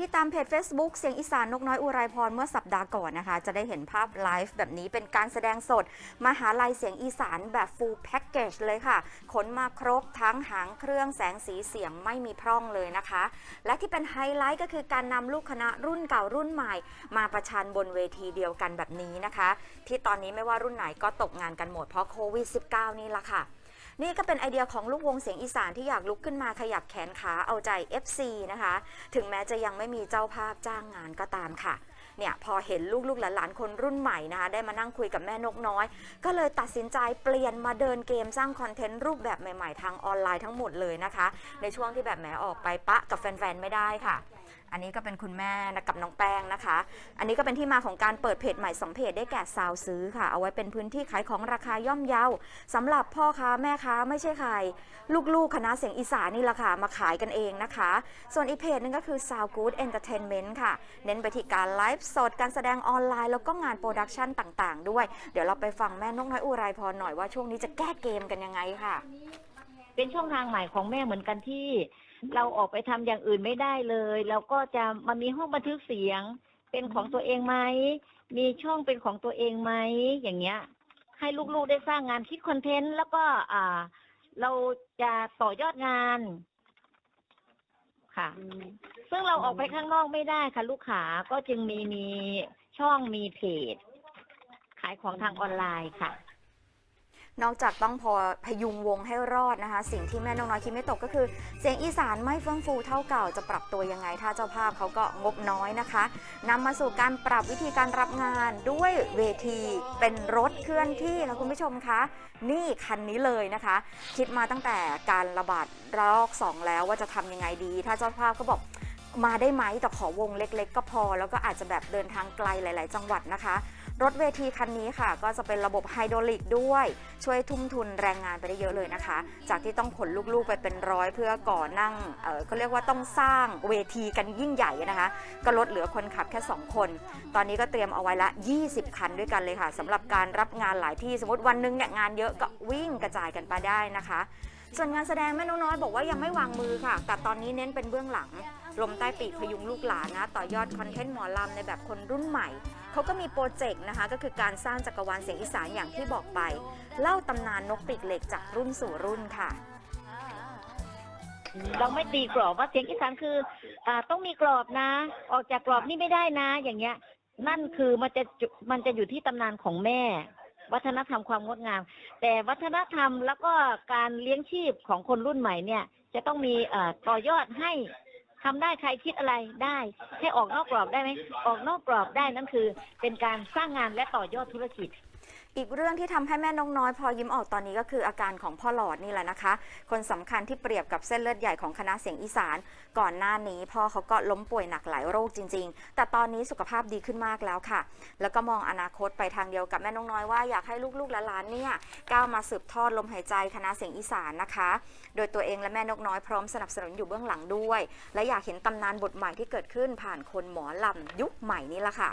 ที่ตามเพจ Facebook เสียงอีสานนกน้อยอุไรพรเมื่อสัปดาห์ก่อนนะคะ จะได้เห็นภาพไลฟ์แบบนี้เป็นการแสดงสด มหาลัยเสียงอีสานแบบ full package เลยค่ะ ขนมาครบทั้งหางเครื่องแสงสีเสียงไม่มีพร่องเลยนะคะ และที่เป็นไฮไลท์ก็คือการนำลูกคณะรุ่นเก่ารุ่นใหม่ มาประชันบนเวทีเดียวกันแบบนี้นะคะ ที่ตอนนี้ไม่ว่ารุ่นไหนก็ตกงานกันหมดเพราะโควิด -19 นี่ละค่ะ นี่ก็เป็นไอเดียของลูกวงเสียงอีสานที่อยากลุกขึ้นมาขยับแขนขาเอาใจ FC นะคะ ถึงแม้จะยังไม่มีเจ้าภาพจ้างงานก็ตามค่ะเนี่ยพอเห็นลูกๆหลานๆคนรุ่นใหม่นะคะได้มานั่งคุยกับแม่นกน้อย ก็เลยตัดสินใจเปลี่ยนมาเดินเกมสร้างคอนเทนต์รูปแบบใหม่ๆ ทางออนไลน์ทั้งหมดเลยนะคะ ในช่วงที่แบบแหมออกไปปะกับแฟนๆ ไม่ได้ค่ะ อันนี้ก็เป็นคุณแม่กับน้องแป้งนะคะ อันนี้ก็เป็นที่มาของการเปิดเพจใหม่สองเพจได้แก่ซาวซื้อค่ะ เอาไว้เป็นพื้นที่ขายของราคาย่อมเยาสำหรับพ่อค้าแม่ค้าไม่ใช่ใครลูกๆ คณะเสียงอีสานนี่แหละค่ะ มาขายกันเองนะคะ ส่วนอีกเพจหนึงก็คือ Sound Good Entertainment ค่ะ เน้นไปที่การไลฟ์สดการแสดงออนไลน์ แล้วก็งานโปรดักชันต่างๆ ด้วย เดี๋ยวเราไปฟังแม่นกน้อยอุไรพรหน่อยว่าช่วงนี้จะแก้เกมกันยังไงค่ะ เป็นช่องทางใหม่ของแม่เหมือนกันที่ เราออกไปทำอย่างอื่นไม่ได้เลยเราก็จะมามีห้องบันทึกเสียง เป็นของตัวเองไหมมีช่องเป็นของตัวเองไหมอย่างเงี้ย ให้ลูกๆได้สร้างงานคิดคอนเทนต์แล้วก็อ่า เราจะต่อยอดงานค่ะ ซึ่งเราออกไปข้างนอกไม่ได้ค่ะลูกค้าก็จึงมีมีช่องมีเพจ ขายของทางออนไลน์ค่ะ นอกจากต้องพอพยุงวงให้รอดนะคะ สิ่งที่แม่นกน้อยคิดไม่ตกก็คือ เสียงอีสานไม่เฟื่องฟูเท่าเก่าจะปรับตัวยังไง ถ้าเจ้าภาพเขาก็งบน้อยนะคะนำมาสู่การปรับวิธีการรับงานด้วยเวทีเป็นรถเคลื่อนที่ค่ะคุณผู้ชมคะ นี่คันนี้เลยนะคะ คิดมาตั้งแต่การระบาดระลอกสองแล้วว่าจะทำยังไงดี ถ้าเจ้าภาพก็บอกมาได้ไหมแต่ขอวงเล็ก ๆ ก็พอ แล้วก็อาจจะแบบเดินทางไกลหลาย ๆ จังหวัดนะคะ รถเวทีคันนี้ค่ะ ก็จะเป็นระบบไฮดรอลิกด้วย ช่วยทุ่มทุนแรงงานไปได้เยอะเลยนะคะ จากที่ต้องขนลูกๆไปเป็นร้อยเพื่อก่อนั่งเออเขาเรียกว่าต้องสร้างเวทีกันยิ่งใหญ่นะคะ ก็ลดเหลือคนขับแค่ 2 คน ตอนนี้ก็เตรียมเอาไว้ละ 20 คันด้วยกันเลยค่ะสำหรับการรับงานหลายที่สมมติวันหนึงเนี่ยงานเยอะก็วิ่งกระจายกันไปได้นะคะส่วนงานแสดงแม่นกน้อยบอกว่ายังไม่วางมือค่ะ แต่ตอนนี้เน้นเป็นเบื้องหลัง ลมใต้ปีกพยุงลูกหลานนะ ต่อยอดคอนเทนต์หมอลำในแบบคนรุ่นใหม่ เขาก็มีโปรเจกต์นะคะ ก็คือการสร้างจักรวาลเสียงอีสานอย่างที่บอกไป เล่าตำนานนกปีกเหล็กจากรุ่นสู่รุ่นค่ะ เราไม่ตีกรอบว่าเสียงอีสานคืออ่าต้องมีกรอบนะ ออกจากกรอบนี่ไม่ได้นะ อย่างเงี้ย นั่นคือมันจะจุมันจะอยู่ที่ตำนานของแม่ วัฒนธรรมความงดงาม แต่วัฒนธรรมแล้วก็การเลี้ยงชีพของคนรุ่นใหม่เนี่ย จะต้องมีเอ่อต่อยอดให้ ทำได้ใครคิดอะไรได้ให้ออกนอกกรอบได้ไหมออกนอกกรอบได้นั่นคือ เป็นการสร้างงานและต่อยอดธุรกิจ อีกเรื่องที่ทำให้แม่นกน้อยพอยิ้มออกตอนนี้ก็คืออาการของพ่อหลอดนี่แหละนะคะ คนสำคัญที่เปรียบกับเส้นเลือดใหญ่ของคณะเสียงอีสาน ก่อนหน้านี้พ่อเขาก็ล้มป่วยหนักหลายโรคจริง ๆ แต่ตอนนี้สุขภาพดีขึ้นมากแล้วค่ะ แล้วก็มองอนาคตไปทางเดียวกับแม่นกน้อยว่าอยากให้ลูกๆและหลานเนี่ยก้าวมาสืบทอดลมหายใจคณะเสียงอีสานนะคะ โดยตัวเองและแม่นกน้อยพร้อมสนับสนุนอยู่เบื้องหลังด้วย และอยากเห็นตำนานบทใหม่ที่เกิดขึ้นผ่านคนหมอลำยุคใหม่นี้ละค่ะ